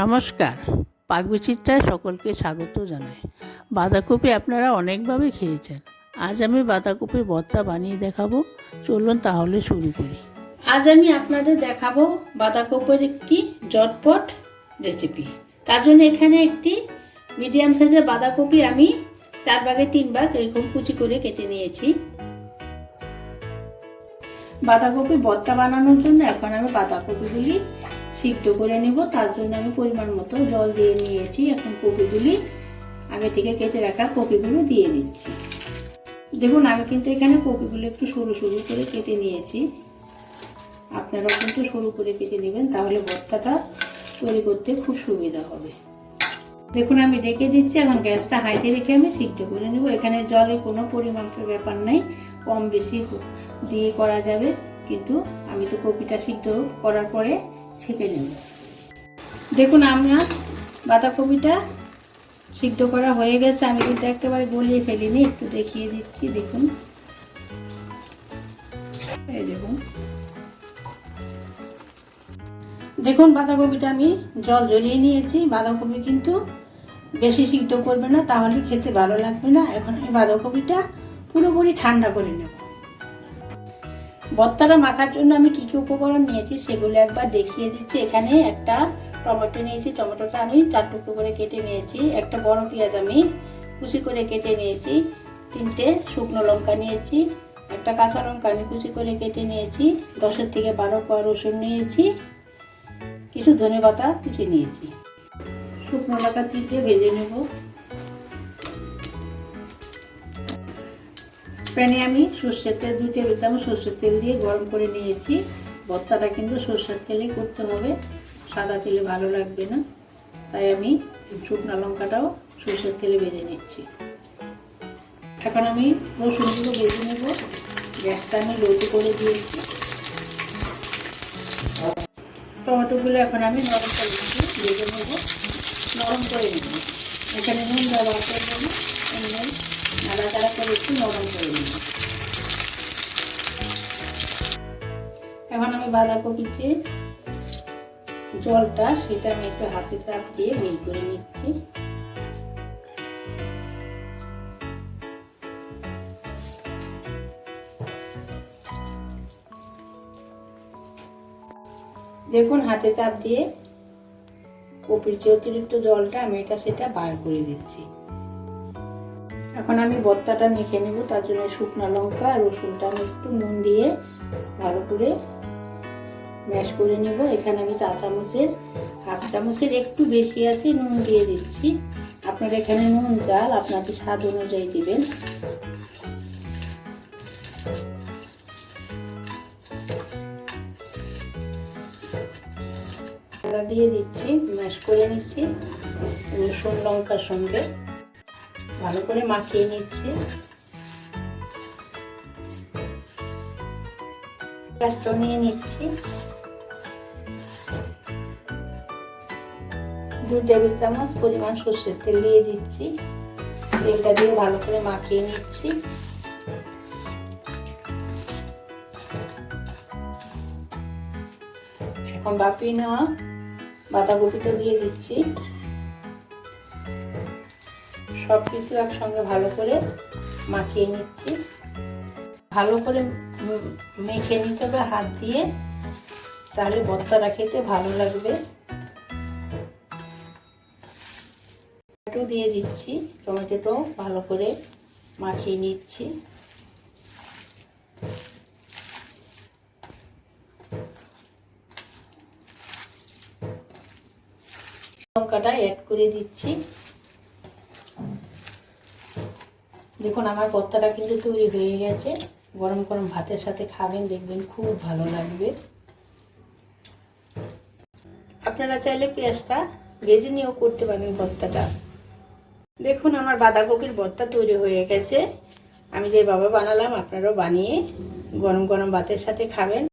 নমস্কার। পাকবিচিত্রায় সকলকে স্বাগত জানাই। বাঁধাকপি আপনারা অনেকভাবে খেয়েছেন। আজ আমি বাঁধাকপির ভর্তা বানিয়ে দেখাবো। চলুন তাহলে শুরু করি। আজ আমি আপনাদের দেখাবো বাঁধাকপির একটি জটপট রেসিপি তার জন্য এখানে একটি মিডিয়াম সাইজের বাঁধাকপি আমি চার ভাগে তিন ভাগ এরকম কুচি করে কেটে নিয়েছি। বাঁধাকপি ভর্তা বানানোর জন্য এখন আমি বাঁধাকপিগুলি সিদ্ধ করে নেব। তার জন্য আমি পরিমাণ মতো জল দিয়ে নিয়েছি এখন কপিগুলি। আগে থেকে কেটে রাখা কপিগুলো দিয়ে দিচ্ছি দেখুন, আমি কিন্তু এখানে কপিগুলো একটু সরু সরু করে কেটে নিয়েছি। আপনারাও কিন্তু সরু করে কেটে নেবেন, তাহলে ভর্তাটা তৈরি করতে খুব সুবিধা হবে। দেখুন, আমি রেখে দিচ্ছি। এখন গ্যাসটা হাইতে রেখে আমি সিদ্ধ করে নেব। এখানে জলে কোনো পরিমাপের ব্যাপার নাই। কম বেশি দিয়ে করা যাবে। কিন্তু আমি তো কপিটা সিদ্ধ করার পরে ছেঁকে নেব। দেখুন, আমার বাঁধাকপিটা সিদ্ধ করা হয়ে গেছে। আমি কিন্তু একেবারে গলিয়ে ফেলিনি, একটু দেখিয়ে দিচ্ছি, দেখুন। এই দেখুন। দেখুন, বাঁধাকপিটা আমি জল ঝরিয়ে নিয়েছি। বাঁধাকপি কিন্তু বেশি সিদ্ধ করবে না, তাহলে খেতে ভালো লাগবে না। এখন আমি বাঁধাকপিটা পুরোপুরি ঠান্ডা করে নেব। ভর্তাটা মাখার জন্য আমি কী কী উপকরণ নিয়েছি সেগুলো একবার দেখিয়ে দিচ্ছি। এখানে একটা টমেটো নিয়েছি, টমেটোটা আমি চার টুকরো করে কেটে নিয়েছি। একটা বড় পেঁয়াজ আমি কুচি করে কেটে নিয়েছি। তিনটে শুকনো লঙ্কা নিয়েছি, একটা কাঁচা লঙ্কা আমি কুচি করে কেটে নিয়েছি, দশের থেকে বারো কোয়া রসুন নিয়েছি, কিছু ধনে পাতা কুচি নিয়েছি। শুকনো লঙ্কা তিনটে ভেজে নেব। প্যানে আমি সর্ষের তেল দু টেবিল চামচ সর্ষের তেল দিয়ে গরম করে নিয়েছি। ভর্তাটা কিন্তু সর্ষের তেলেই করতে হবে। সাদা তেলে ভালো লাগবে না। তাই আমি শুকনো লঙ্কাটাও সর্ষের তেলে ভেজে নিচ্ছি। এখন আমি রসুনগুলো ভেজে নেব। গ্যাসটা আমি লোতে করে দিয়েছি। টমেটোগুলো এখন আমি নরম করে ভেজে নেব। নরম করে নেব। এখানে নুন ব্যবহার করব না একটু নরম করে নেব এখন আমি বাঁধাকপিতে জলটা সেটা আমি একটু হাতে চাপ দিয়ে মিল করে নিচ্ছি। দেখুন, হাতে চাপ দিয়ে কপির যে অতিরিক্ত জলটা আমি এটা সেটা বার করে দিচ্ছি। এখন আমি ভর্তাটা মেখে নেব, তার জন্য শুকনো লঙ্কা আর রসুনটা আমি একটু নুন দিয়ে ভালো করে ম্যাশ করে নেব। এখানে আমি চা চামচের, হাফ চামচের একটু বেশি আছে নুন দিয়ে দিচ্ছি। আপনারা এখানে নুন, জাল আপনাদের স্বাদ অনুযায়ী দিবেন। দিয়ে দিচ্ছি, ম্যাশ করে নিচ্ছি রসুন, লঙ্কার সঙ্গে। ভালো করে মাখিয়ে নিচ্ছি। পেঁয়াজটা নিয়ে নিচ্ছি। দু টেবিল চামচ পরিমাণ সর্ষের তেল দিয়ে দিচ্ছি। তেলটা দিয়ে ভালো করে মাখিয়ে নিচ্ছি। এখন বাপিয়ে নেওয়া বাঁধাকপিটা দিয়ে দিচ্ছি। সব কিছু একসঙ্গে ভালো করে মাখিয়ে নিচ্ছি। ভালো করে মেখে নিতে হবে হাত দিয়ে, তাহলে ভর্তাটা খেতে ভালো লাগবে। টমেটো দিয়ে দিচ্ছি টমেটোটাও ভালো করে মাখিয়ে নিচ্ছি। লঙ্কাটা অ্যাড করে দিচ্ছি। দেখুন, আমার পত্তাটা কিন্তু তৈরি হয়ে গেছে। গরম গরম ভাতের সাথে খাবেন, দেখবেন খুব ভালো লাগবে। আপনারা চাইলে পেঁয়াজটা ভেজে নিয়েও করতে পারেন ভর্তাটা দেখুন, আমার বাঁধাকপির ভর্তা তৈরি হয়ে গেছে। আমি যে বাবা বানালাম, আপনারাও বানিয়ে গরম গরম ভাতের সাথে খাবেন।